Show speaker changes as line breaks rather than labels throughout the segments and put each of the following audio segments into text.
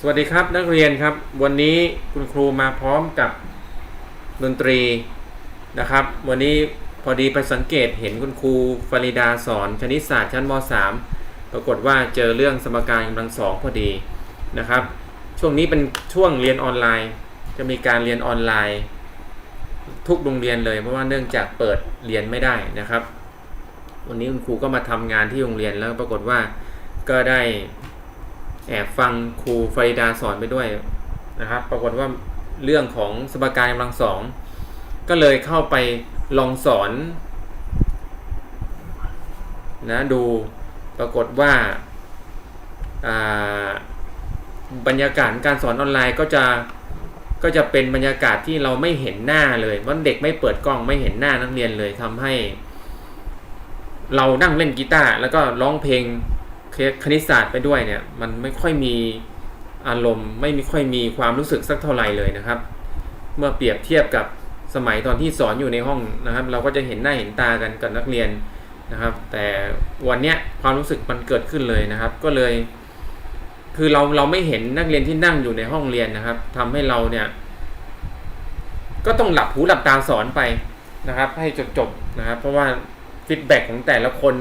สวัสดีครับนักเรียนครับ วันนี้คุณครูมาพร้อมกับดนตรีนะครับ วันนี้พอดีไปสังเกตเห็นคุณครูฟาริดาสอนคณิตศาสตร์ชั้นม .3 ปรากฏว่าเจอเรื่องสมการกำลังสองพอดีนะครับ ช่วงนี้เป็นช่วงเรียนออนไลน์ จะมีการเรียนออนไลน์ ทุกโรงเรียนเลยเพราะว่าเนื่องจากเปิดเรียนไม่ได้นะครับ วันนี้คุณครูก็มาทำงานที่โรงเรียนแล้วปรากฏว่าก็ได้ แอบฟังครูฟริดาสอนไปด้วยนะครับ ปรากฏว่าเรื่องของสมการกำลังสองก็เลยเข้าไปลองสอนนะดูปรากฏว่าาบรรยากาศการสอนออนไลน์ก็จะก็จะเป็นบรรยากาศที่เราไม่เห็นหน้าเลยเพราเด็กไม่เปิดกล้องไม่เห็นหน้านักเรียนเลยทำให้ เรานั่งเล่นกีตาร์แล้วก็ร้องเพลง คณิตศาสตร์ไปด้วยเนี่ยมันไม่ค่อยมีอารมณ์ ไม่มีค่อยมีความรู้สึกสักเท่าไหร่เลยนะครับ เมื่อเปรียบเทียบกับสมัยตอนที่สอนอยู่ในห้องนะครับ เราก็จะเห็นหน้าเห็นตากันกับนักเรียนนะครับ แต่วันเนี้ยความรู้สึกมันเกิดขึ้นเลยนะครับ ก็เลย คือเราเราไม่เห็นนักเรียนที่นั่งอยู่ในห้องเรียนนะครับทำให้เราเนี่ย ก็ต้องหลับหูหลับตาสอนไปนะครับ ให้จบๆนะครับ เพราะว่าฟีดแบ็กของแต่ละคน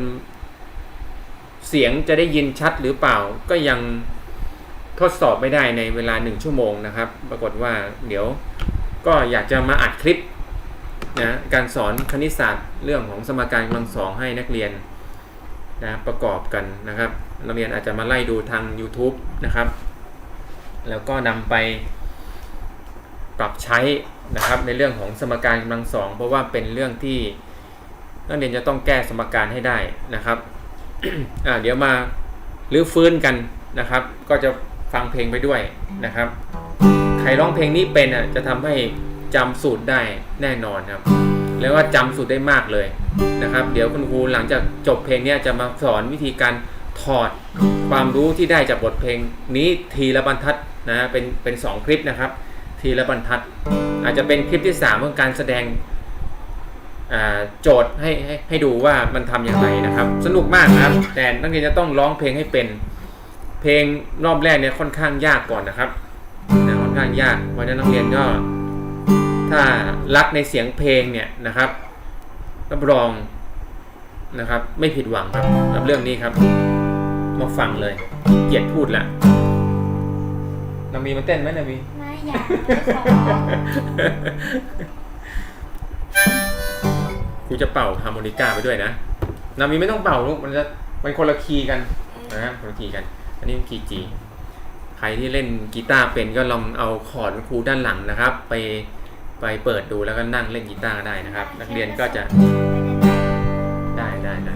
เสียงจะได้ยินชัดหรือเปล่า ก็ยังทดสอบไม่ได้ในเวลาหนึ่งชั่วโมงนะครับ ปรากฏว่าเดี๋ยวก็อยากจะมาอัดคลิปนะการสอนคณิตศาสตร์เรื่องของสมการกำลังสองให้นักเรียนนะประกอบกันนะครับ นักเรียนอาจจะมาไล่ดูทาง YouTube นะครับ แล้วก็นำไปปรับใช้นะครับในเรื่องของสมการกำลังสองเพราะว่าเป็นเรื่องที่นักเรียนจะต้องแก้สมการให้ได้นะครับ อ่าเดี๋ยวมาลื้อฟื้นกันนะครับ ก็จะฟังเพลงไปด้วยนะครับ ใครร้องเพลงนี้เป็นอะจะทำให้จำสูตรได้แน่นอนครับแล้วว่าจำสูตรได้มากเลยนะครับ เดี๋ยวคุณครูหลังจากจบเพลงนี้จะมาสอนวิธีการถอดความรู้ที่ได้จากบทเพลงนี้ทีละบรรทัดนะเป็นเป็นสองคลิปนะครับ ทีละบรรทัด อาจจะเป็นคลิปที่3เรื่องการแสดง โจทย์ให้ให้ให้ดูว่ามันทำอย่างไรนะครับ สนุกมากนะครับ แต่นักเรียนจะต้องร้องเพลงให้เป็น เพลงรอบแรกเนี่ยค่อนข้างยากก่อนนะครับนะค่อนข้างยากเพราะฉะนั้นนักเรียนก็ ถ้ารักในเสียงเพลงเนี่ยนะครับรับรองนะครับ ไม่ผิดหวังครับกับเรื่องนี้ครับ มาฟังเลย เกลียดพูดละนามีมาเต้นไหมนามี
ไม่อยากขอ
ครูจะเป่าฮาร์โมนิก้าไปด้วยนะนามีไม่ต้องเป่าลูกมันจะมันคนละคีย์กันนะฮะคนละคีย์กัน อันนี้คีย์จีใครที่เล่นกีตาร์เป็นก็ลองเอาคอร์ดครูด้านหลังนะครับ ไปไปเปิดดูแล้วก็นั่งเล่นกีตาร์ได้นะครับ นักเรียนก็จะได้ได้ได้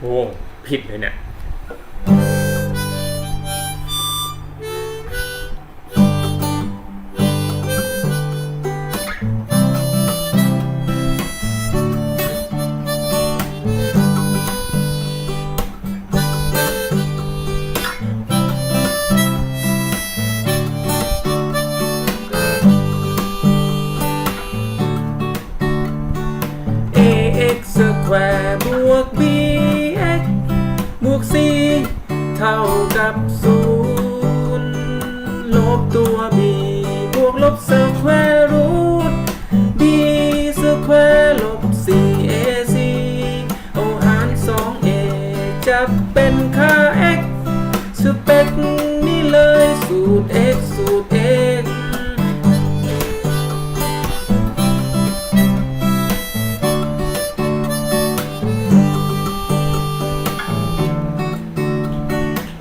โอ้ผิดเลยเนี่ย แวร์บวก bx บวก c เท่ากับ0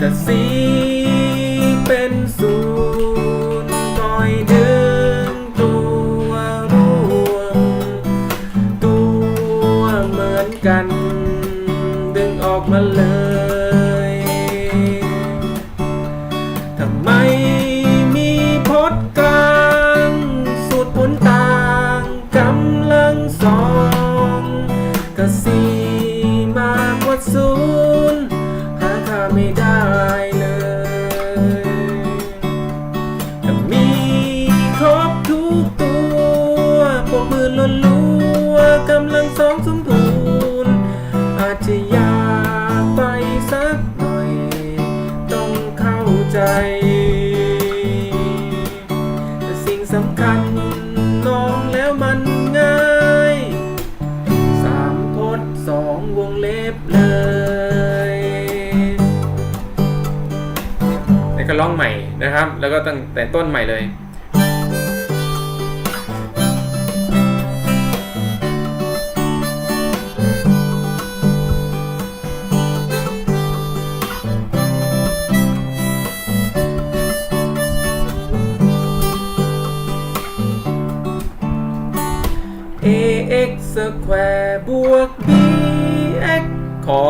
แต่สีเป็นศูนย์คอยดึงตัวรวม ตัวเหมือนกัน ดึงออกมาเลยทำไมมีพจน์กลางสูตรผลต่างกำลังสองก็สีมากกว่าศูนย์หาค่าไม่ได้ กระรองใหม่นะครับ แล้วก็ตั้งแต่ต้นใหม่เลย ax square บวก bx ขอ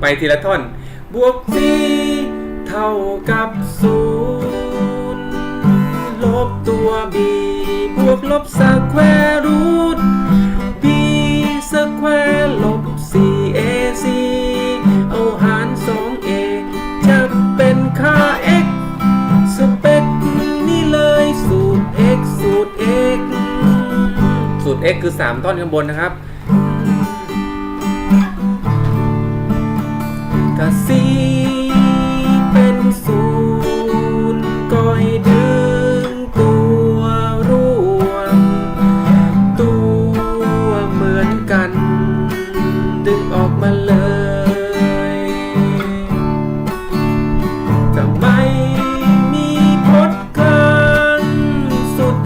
ไปทีละท่อน บวก c เท่ากับศูนย์ลบตัว b บวกลบ square root b square ลบ 4ac เอาหาร 2a จะเป็นค่า x สเปคนี่เลยสูตร x สูตร x สูตร x คือ3ท่อนข้างบนนะครับถ้า c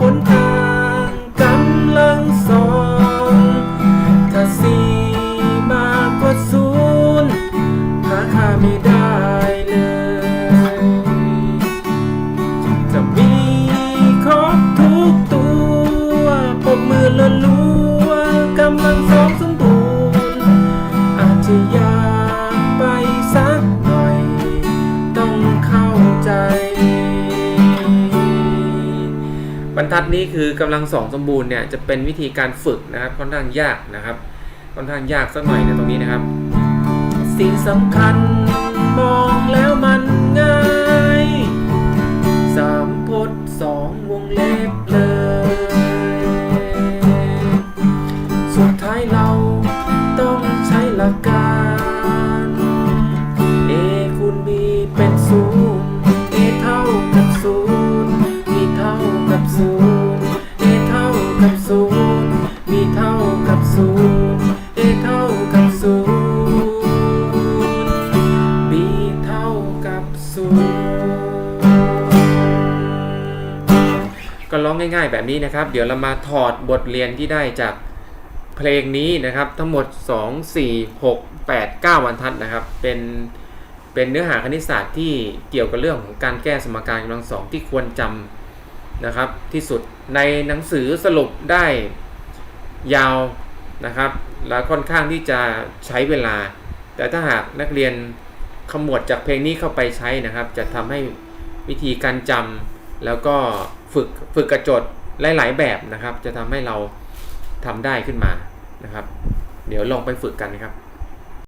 สุดผลท กำลังสองสมบูรณ์เนี่ยจะเป็นวิธีการฝึกนะครับค่อนข้างยากนะครับค่อนข้างยากสักหน่อยในตรงนี้นะครับ สิ่งสำคัญมองแล้วมันง่ายสามพจน์สองวงเล็บเลย สุดท้ายเราต้องใช้หลักการ ง่ายๆแบบนี้นะครับ เดี๋ยวเรามาถอดบทเรียนที่ได้จากเพลงนี้นะครับ ทั้งหมด 2 4 6 8 9บรรทัดนะครับ เป็นเป็นเนื้อหาคณิตศาสตร์ที่เกี่ยวกับเรื่องของการแก้สมการกำลังสองที่ควรจำนะครับที่สุดในหนังสือสรุปได้ยาวนะครับ และค่อนข้างที่จะใช้เวลา แต่ถ้าหากนักเรียนขมวดจากเพลงนี้เข้าไปใช้นะครับ จะทำให้วิธีการจำ แล้วก็ฝึกฝึกกระจดหลาย ๆ แบบนะครับ จะทำให้เราทำได้ขึ้นมานะครับ เดี๋ยวลองไปฝึกกันนะครับ